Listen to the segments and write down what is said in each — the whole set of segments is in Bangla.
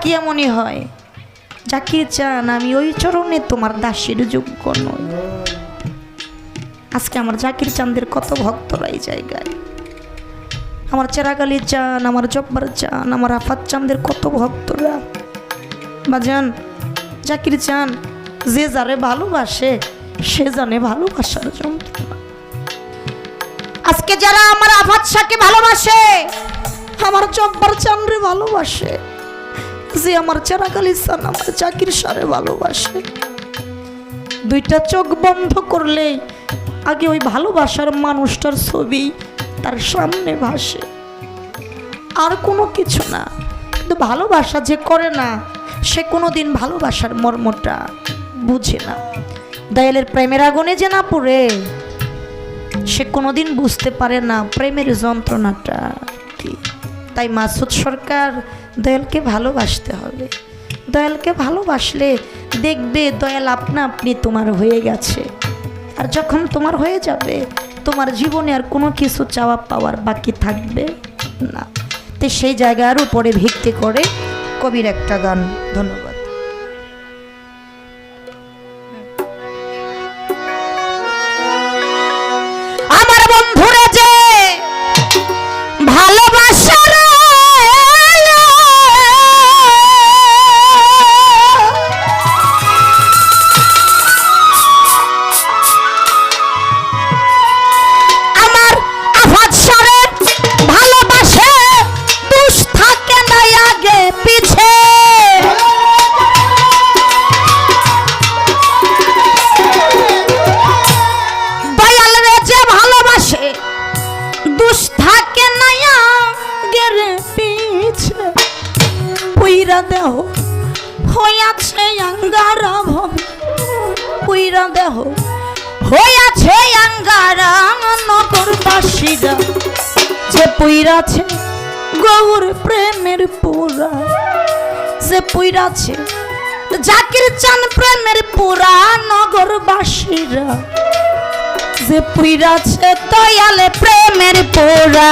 কি এমনই হয়? জাকির চান, আমি ওই চরণে তোমার দাসীর যোগ্য নই। আজকে আমার জাকির চাঁদের কত ভক্তরা এই জায়গায়। আমার চেরাগালি চান, আমার জব্বার চান, আমার আফাত চাঁদের কত ভক্তরা। বাজান জাকির চান, যে যারে ভালোবাসে, সে জানে ভালোবাসার যন্ত্রণা। আজকে যারা আমার আফাত শাহকে ভালোবাসে, আমার জব্বার চানরে ভালোবাসে যে আমার চেরাগালি চান আমার চাকির সারে ভালোবাসে। দুইটা চোখ বন্ধ করলে আগে ওই ভালোবাসার মানুষটার ছবি তার সামনে ভাসে। আর কোনো কিছু না, কিন্তু ভালোবাসা যে করে না, সে কোনো দিন ভালোবাসার মর্মটা বুঝে না। দয়ালের প্রেমের আগুনে যে না পড়ে, সে কোনোদিন বুঝতে পারে না প্রেমের যন্ত্রণাটা কি। তাই মাসুদ সরকার দয়ালকে ভালোবাসতে হবে। দয়ালকে ভালোবাসলে দেখবে দয়াল আপনা আপনি তোমার হয়ে গেছে। আর যখন তোমার হয়ে যাবে, তোমার জীবনে আর কোনো কিছু চাওয়া পাওয়ার বাকি থাকবে না। তো সেই জায়গার উপরে ভিত্তি করে কবির একটা গান, ধন্যবাদ। পুইরাছে গৌর প্রেমের পুরা। যে পুইরাছে, জাকির চান প্রেমের পুরা নগরবাসীরা। যে পুইরাছে তয়ালে প্রেমের পোড়া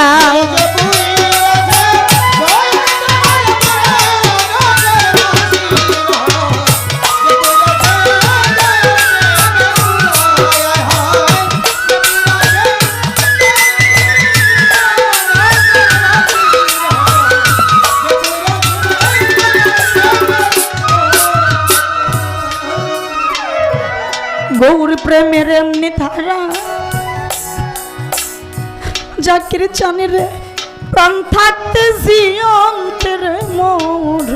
গৌর প্রেমের এমনি ধারা। জাকির চানের প্রাণ থাকতে জিয়ন্তের মোর।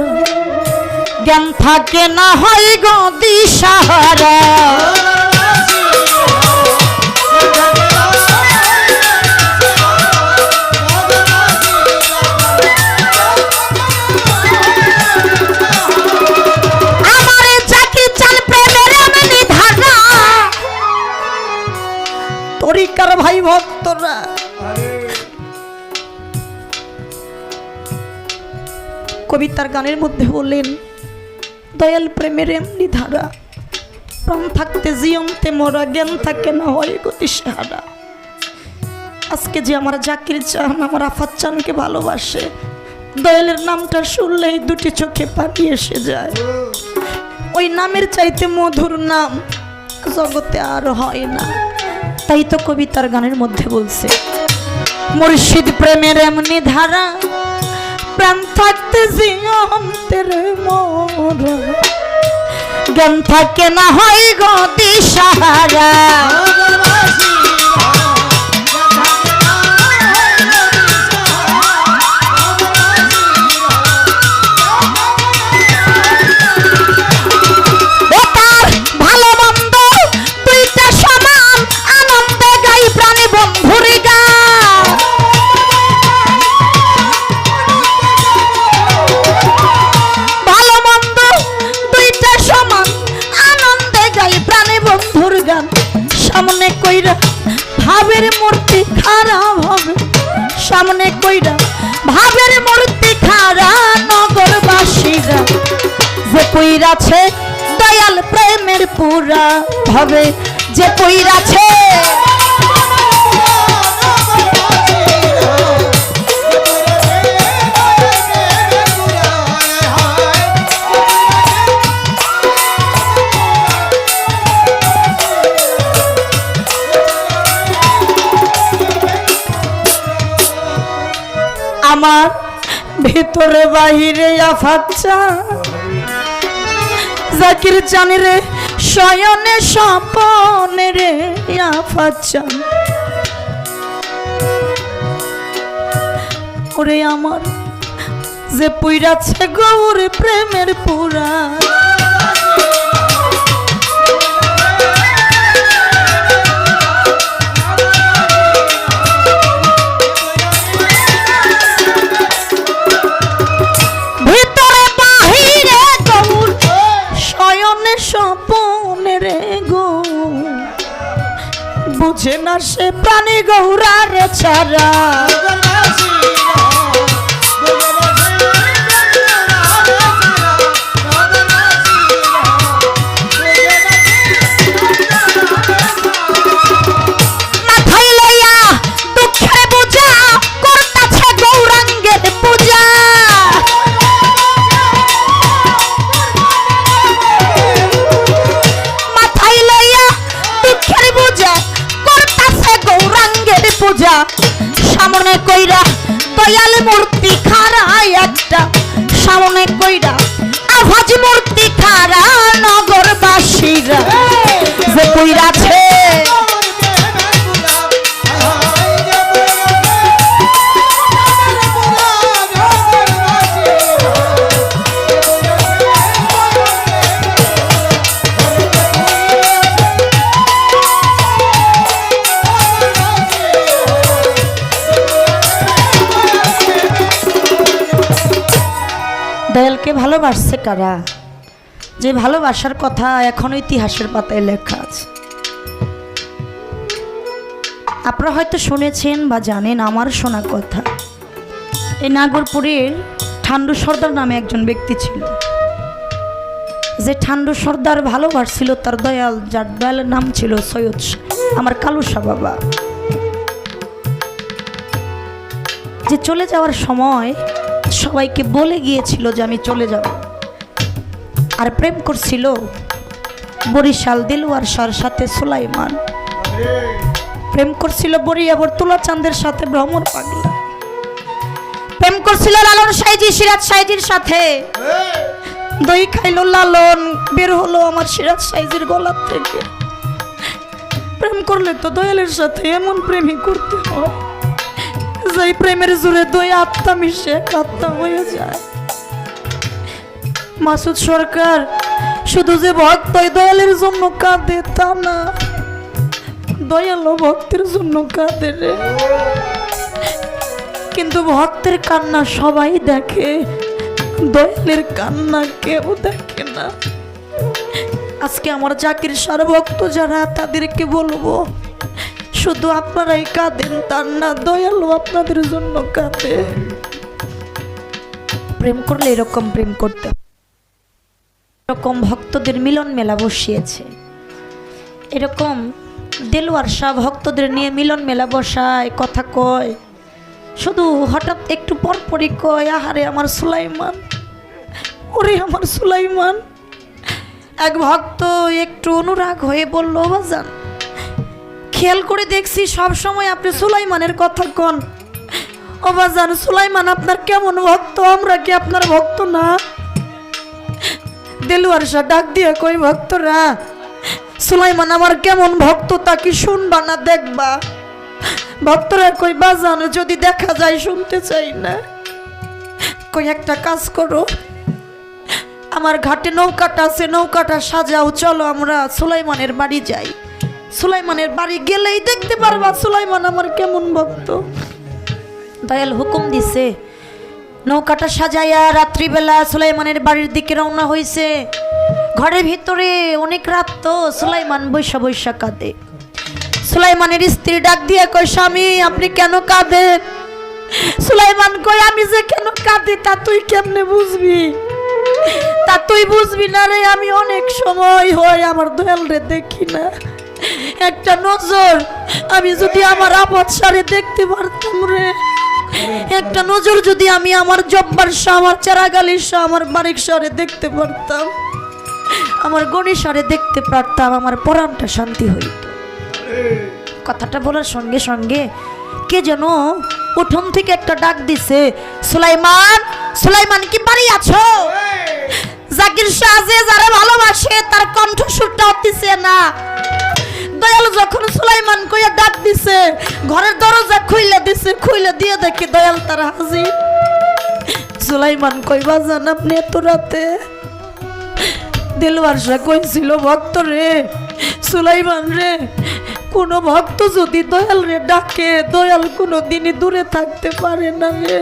জ্ঞান থাকে না হয় গদি দিশাহারা। কবিতার গানের মধ্যে বললেন, দয়াল প্রেমের এমনি ধারা, প্রাণ থাকতে জিয়ন্তে মরা, জ্ঞান থাকে না হয় গতি সাহারা আজকে যে আমার জাকির চান, আমার আফাত চানকে ভালোবাসে, দয়ালের নামটা শুনলেই দুটি চোখে পানি এসে যায়। ওই নামের চাইতে মধুর নাম জগতে আর হয় না। তাই তো কবিতার গানের মধ্যে বলছে, মুর্শিদ প্রেমের এমনি ধারা প্রাণ থাকতে জিয়ন্তের মোরা। জ্ঞান থাকে না হয় গতি সাহারা আছে দয়াল প্রেমের পুরা ভাবে যে পইরাছে আমার ভেতরে বাহিরে আফাচ্ছা। জাকির জানি রে শয়নে স্বপনে রে চান ওরে আমার যে পুইরাছে গৌর প্রেমের পুরা বুঝে না সে প্রাণী গৌরার ছাড়া। ভালোবাসছে কারা? যে ভালোবাসার কথা এখনও ইতিহাসের পাতায় লেখা আছে। আপনারা হয়তো শুনেছেন বা জানেন আমার শোনা কথা। এই নাগরপুরের ঠান্ডু সর্দার নামে একজন ব্যক্তি ছিল। যে ঠান্ডু সর্দার ভালোবাসছিল, তার দয়াল যার দয়ালের নাম ছিল সৈয়দ আমার কালুসা বাবা। যে চলে যাওয়ার সময় সবাইকে বলে গিয়েছিল যে আমি চলে যাব। আর প্রেম করছিল বরিশাল দিলওয়ার সার সাথে সুলাইমান। প্রেম করছিল বরিয়াবর তুলা চাঁদের সাথে ভ্রমণ পাগলা। প্রেম করছিল লালন সাইজি, সিরাজ সাইজির সাথে। দই খাইলো লালন, বের হলো আমার সিরাজ সাইজির গলার থেকে। প্রেম করলে তো দয়ালের সাথে এমন প্রেমই করতে হয়। যেই প্রেমের জোরে দুই আত্মা মিশে আত্মা হয়ে যায় মাসুদ সরকার শুধু যে ভক্ত দয়ালের জন্য কাঁদে তা না দয়ালু ভক্তের জন্য কাঁদে রে কিন্তু ভক্তের কান্না সবাই দেখে দয়ালের কান্না কেউ দেখে না আজকে আমার চাকরির সার ভক্ত যারা তাদেরকে বলব শুধু আপনারাই কাঁদেন তার না, দয়ালু আপনাদের জন্য কাঁদে। প্রেম করলে এরকম প্রেম করতে এরকম ভক্তদের মিলন মেলা বসিয়েছে। এরকম দেলোয়ার শাহ ভক্তদের নিয়ে মিলন মেলা বসায়, কথা কয়। শুধু হঠাৎ একটু পরপরই কয়, আহারে আমার সুলাইমান, ওরে আমার সুলাইমান। এক ভক্ত একটু অনুরাগ হয়ে বলল বাজান খেয়াল করে দেখছি সব সময় আপনি সুলাইমানের কথা কন। ও বাজান, সুলাইমান আপনার কেমন ভক্ত? আমরা কি আপনার ভক্ত না? দেলুয়ার শাহ ডাক দিয়ে কই ভক্তরা, সুলাইমান আমার কেমন ভক্ত তা কি শুনবা না দেখবা? ভক্তরা কই বাজান, যদি দেখা যায় শুনতে চাই না। কই একটা কাজ করো। আমার ঘাটে নৌকাটা আছে, নৌকাটা সাজাও, চলো আমরা সুলাইমানের বাড়ি যাই। সুলাইমানের বাড়ি গেলেই দেখতে পারবা সুলাইমান আমার কেমন ভক্ত। দয়াল হুকুম দিছে, নৌকাটা সাজাইয়া রাত্রিবেলা সুলাইমানের বাড়ির দিকে রওনা হইছে। ঘরের ভিতরে অনেক রাত তো সুলাইমান বৈশা বৈশা কাঁদে। সুলাইমানের স্ত্রী ডাক দিয়ে কয়, স্বামী, আপনি কেন কাঁদেন? সুলাইমান কই আমি যে কেন কাঁদি তা তুই কেমনে বুঝবি? তা তুই বুঝবি না রে, আমি অনেক সময় হয় আমার দয়াল রে দেখি না। একটা নজর। আমি যদি আমার আপদ সারে দেখতে পারতাম রে। একটা নজর যদি আমি আমার জব্বার শাহ আমার চারাগালির শাহ আমার বারিক সারে দেখতে পারতাম। আমার গণেশারে দেখতে পারতাম আমার পরাণটা শান্তি হইত। কথাটা বলার সঙ্গে সঙ্গে কে যেন উঠোন থেকে একটা ডাক দিছে সুলাইমান সুলাইমান কি বাড়ি আছো? জাকির শাহ যে যারা ভালোবাসে তার কণ্ঠস্বরটা দিছে না। দয়াল যখন সুলাইমান কইয়া ডাক দিছে, ঘরের দরজা খুইলে দিছে, খুইলে দিয়ে দেখি দয়াল তার হাজির। সুলাইমান কইবা, জান আপনি এত রাতে দিলবার শাহ কইছিল ভক্ত রে, সুলাইমান রে, কোনো ভক্ত যদি দয়াল রে ডাকে, দয়াল কোনো দিনই দূরে থাকতে পারে না রে।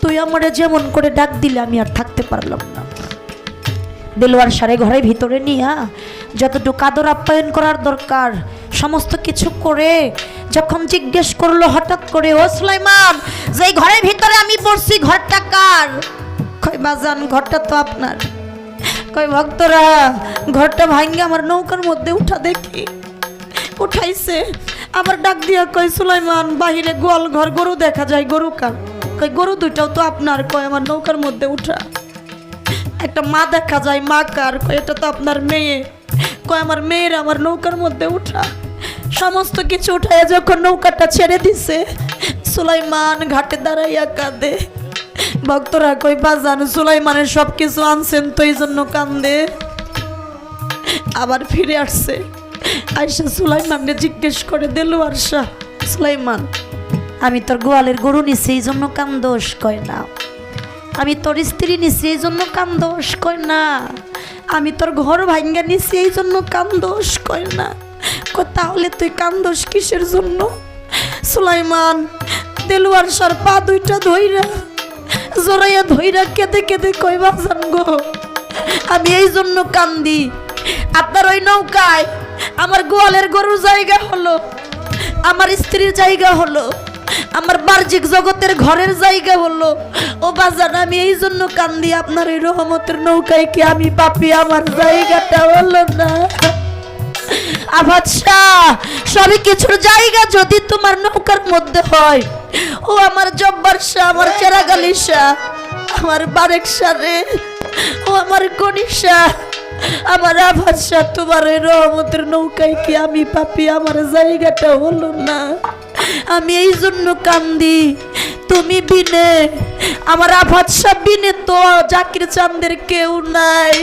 তুই আমারে যেমন করে ডাক দিলে আমি আর থাকতে পারলাম না। দেলোয়ার সারে ঘরের ভিতরে নিয়া যতটুকু আদর আপ্যায়ন করার দরকার, সমস্ত কিছু করে যখন জিজ্ঞেস করল হঠাৎ করে, ও সুলাইমান যে ঘরের ভিতরে আমি পড়ছি, ঘরটা কার? কই বাজান ঘরটা তো আপনার। কই ভক্তরা, ঘরটা ভাঙ্গে আমার নৌকার মধ্যে উঠা দেখি। উঠাইছে, আবার ডাক দিয়া কই সুলাইমান, বাহিরে গোয়াল ঘর, গরু দেখা যায়, গরু কার? কই গরু দুইটাও তো আপনার। কই আমার নৌকার মধ্যে উঠা। একটা মা দেখা যায়, মা কার? কয়, এটা তো আপনার মেয়ে। আমার মেয়ের আমার নৌকার মধ্যে উঠা। সমস্ত কিছু উঠায় যখন নৌকাটা ছেড়ে দিছে, সুলাইমান ঘাটে দাঁড়াইয়া কাঁদে। ভক্তরা কই বাজান, সুলাইমানের সব কিছু আনছেন তো, এই জন্য কান্দে। আবার ফিরে আসছে। আয়সা সুলাইমানকে জিজ্ঞেস করে দিল আরশা সুলাইমান, আমি তোর গোয়ালের গরু নিছি, এই জন্য কান্দোষ কয় না। আমি তোর স্ত্রী নিছি, এই জন্য কাম দোষ কয় না। আমি তোর ঘর ভাঙ্গা নিছি, এই জন্য কাম দোষ কয় না। তাহলে তুই কাম দোষ কিসের জন্য? সুলাইমান, দেলুয়ার সার পা দুইটা ধইরা জোরাইয়া ধইরা কেঁদে কেঁদে কই বাজান গো, আমি এই জন্য কান্দি। আপনার ওই নৌকায় আমার গোয়ালের গরুর জায়গা হলো, আমার স্ত্রীর জায়গা হলো। আমার বাহ্যিক জগতের ঘরের জায়গা হলো ও বাজান, আমি এই জন্য কান্দি, আপনার এই রহমতের নৌকায় কি আমি পাপি? আমার জায়গাটা হলো না। সবই কিছুর জায়গা যদি তোমার নৌকার মধ্যে হয়। ও আমার জব্বার শাহ, আমার চেরাগালি শাহ, আমার বারেক রে, ও আমার গণিসা আমার আভার শাহ, তোমার রহমতের নৌকায় কি আমি পাপি? আমার জায়গাটা হলো না। আমি এই জন্য কান্দি। তুমি বিনে, আমার আভাত শাহ বিনে তো জাকির চান্দের কেউ নাই।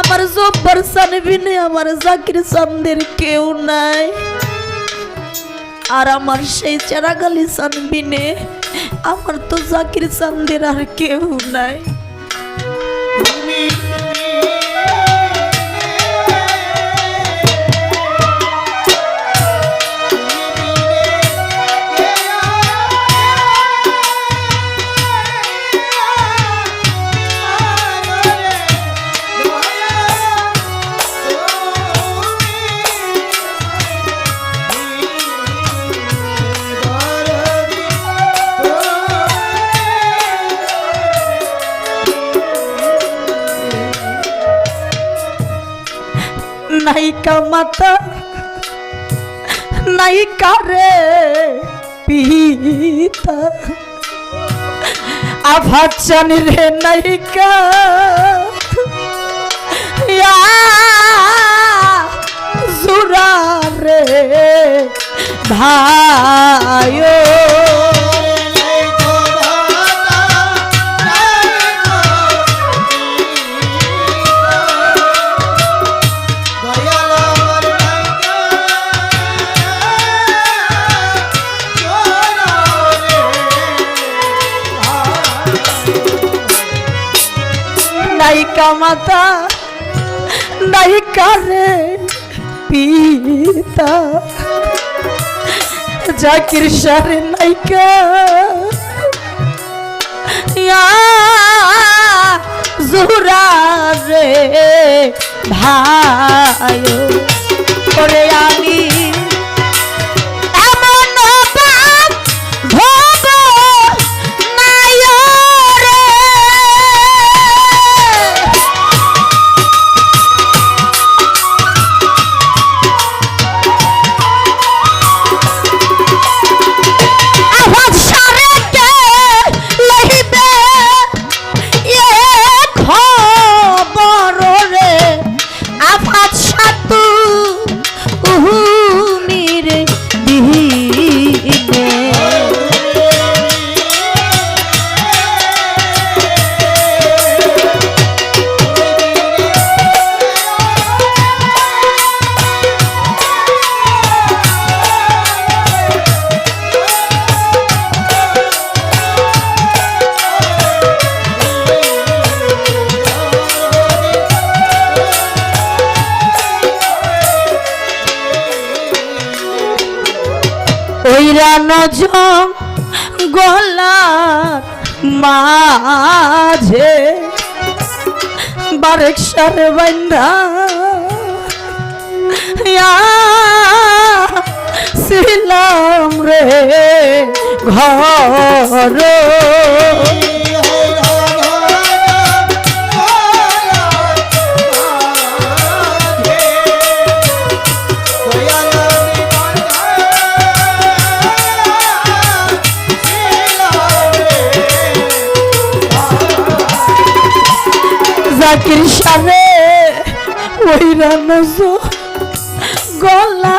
আমার জব্বার সানে বিনে, আমার জাকির চান্দের কেউ নাই। আর আমার সেই চেরাগালি সান বিনে, আমার তো জাকির চান্দের আর কেউ নাই। মাতা নাইকা রে পিতা। আভাচান রে ইয়া জুরা রে ভাইও। মাতা নাইকা রে পিতা। জাকির সারে নাইকা জুরা রে ভাইও করে আমি মাঝে বারেক সারে বান্ধা ছিলাম রে ঘর। সারে ওই রানজ গলা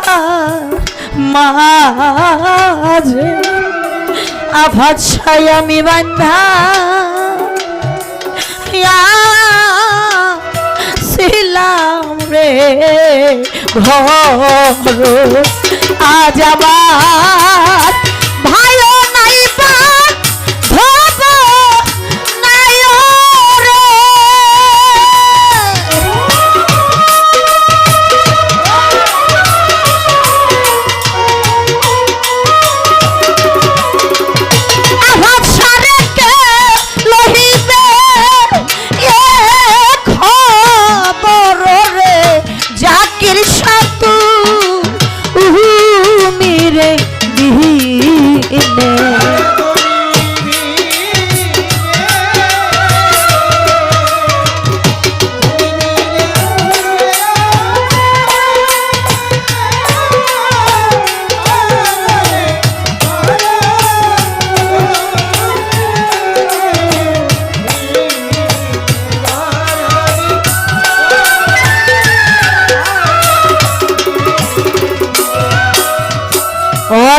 মাঝে। আভাত আমি বান্ধা ছিলাম রে ঘর। আজ আবার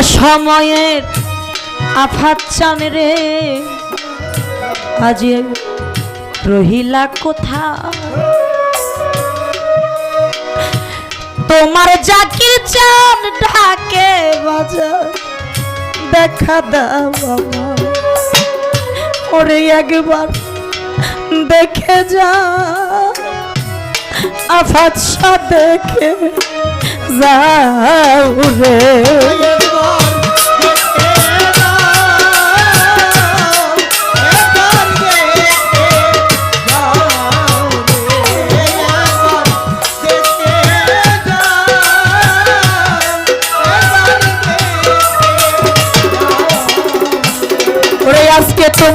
অসময়ের আফাত চান রে। আজ রহিলা কোথা তোমার জাকির চান ঢাকে বাজা, দেখা দাও ওরে একবার দেখে যা। আফাত দেখে যাও রে।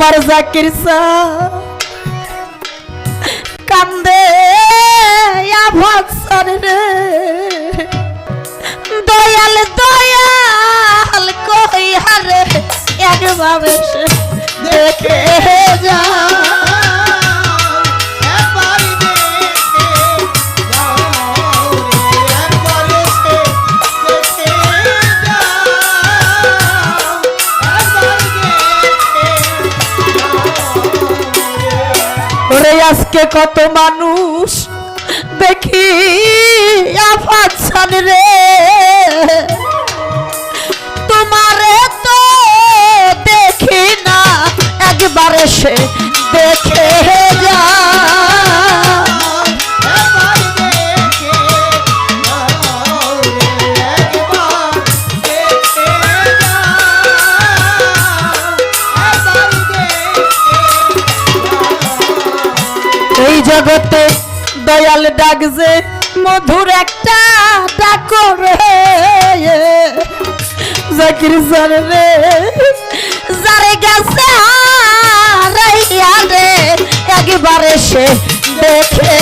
আজকে তোমার জাকির কান্দে আভাসার রে দয়াল দয়াল কই হারে? সে দেখে যা ওরে আজকে কত মানুষ? দেখি আফাচ্ছান রে। তোমারে তো দেখি না, একবার সে দেখে যা দয়াল ডাকছে, মধুর একটা ডাক রে জাকির স্যার রে, যারে গেছে রে, একবারে সে দেখে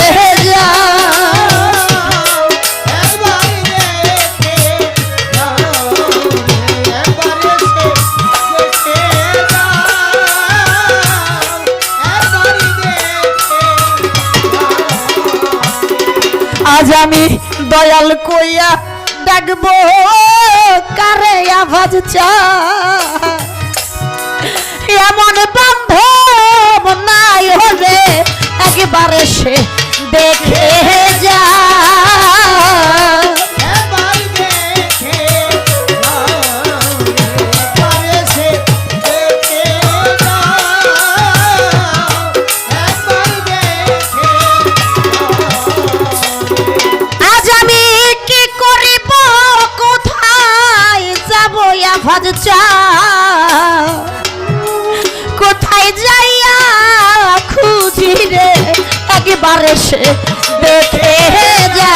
আমি দয়াল কইয়া ডাকবো কারে আভাজ এমন বান্ধব নাই হলে একবারে সে দেখে যা এসে দেখে যা।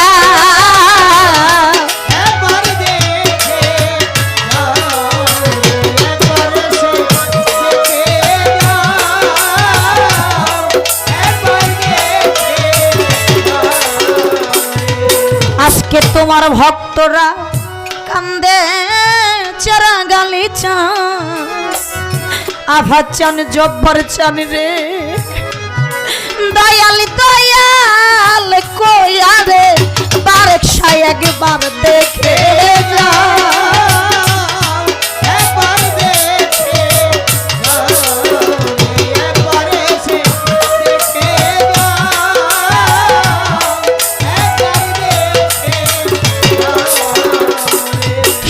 আজকে তোমার ভক্তরা কান্দে চেরা গালি চান আভার চান জব্বর চান রে। একবার দেখে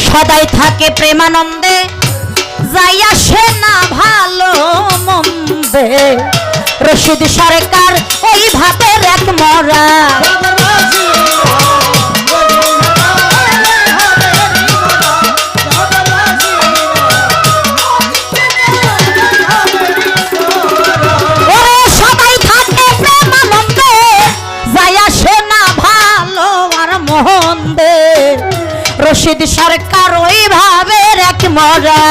সদাই থাকে প্রেমানন্দে, যাই আসে না ভালো মন্দে। রশিদ সরকার ওই ভাবের এক মরা। সরকার ওই ভাবের এক মরা।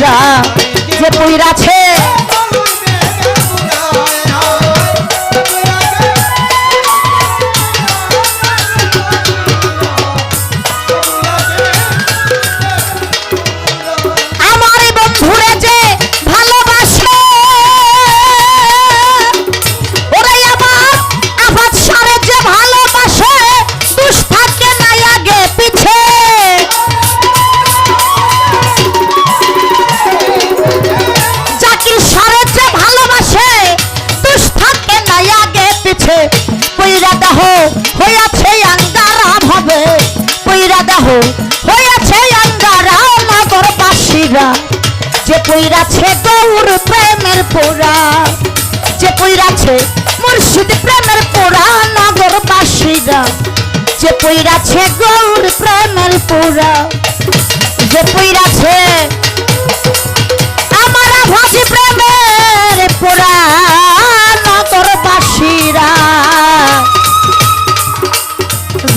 নগরবাসীরা যে পইরাছে আমার হইয়াছে আঙ্গারা ভাবে কইরা দেহ। হইয়াছে আঙ্গারা নগর বাসীরা যে পইরাছে গৌর প্রেমের পোড়া, যে পইরাছে মুর্শিদ প্রেমের পোড়া নগর বাসীরা যে পইরাছে গৌর প্রেমের পোড়া, যে পইরাছে আমার ভাসি প্রেমের পোড়া নগর বাসীরা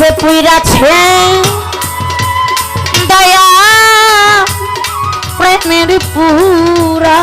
গাছে পুইরাছে দয়া প্রেমের পুরা